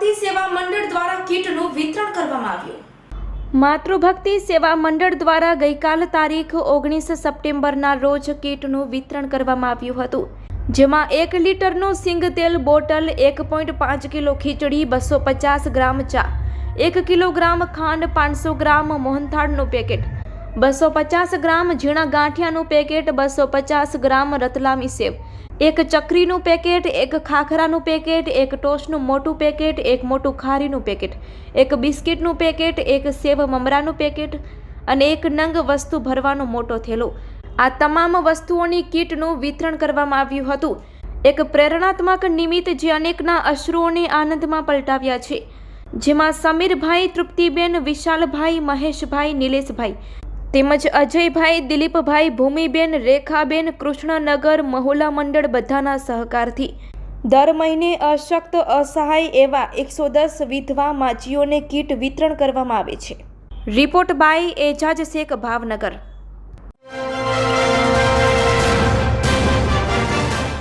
માતૃભક્તિ સેવા મંડળ દ્વારા કીટનું વિતરણ કરવામાં આવ્યું. માતૃભક્તિ સેવા મંડળ દ્વારા ગઈકાલ તારીખ ઓગણીસ સપ્ટેમ્બરના રોજ કીટનું વિતરણ કરવામાં આવ્યું હતું, જેમાં એક લીટરનું સિંગ તેલ બોટલ એક પોઈન્ટ પાંચ કિલો ખીચડી બસો પચાસ ગ્રામ ચા, એક કિલોગ્રામ ખાંડ પાંચસો ગ્રામ મોહનથાળનું પેકેટ બસો પચાસ ગ્રામ ઝીણા ગાંઠિયાનું પેકેટ, બસો પચાસ ગ્રામ રતલામી સેવ. એક ચકરીનું પેકેટ, એક ખાખરાનું પેકેટ, એક ટોસનું મોટું પેકેટ, એક મોટું ખારીનું પેકેટ. એક બિસ્કિટનું પેકેટ, એક સેવ મમરાનું પેકેટ અને એક નંગ વસ્તુ ભરવાનો મોટો થેલો. આ તમામ વસ્તુઓની કીટનું વિતરણ કરવામાં આવ્યું હતું. એક પ્રેરણાત્મક નિમિત્ત જે અનેકના અશ્રુઓને આનંદમાં પલટાવ્યા છે. જેમાં સમીરભાઈ, તૃપ્તિબેન, વિશાલભાઈ, મહેશભાઈ, નિલેશભાઈ તેમજ અજયભાઈ, દિલીપભાઈ, ભૂમિબેન, રેખાબેન, કૃષ્ણનગર, મહોલા મંડળ બધાના સહકારથી. દર મહિને અશક્ત, અસહાય એવા એકસો દસ વિધવા માજીઓને કીટ વિતરણ કરવામાં આવે છે. Report by Ejaz Shaikh, Bhavnagar.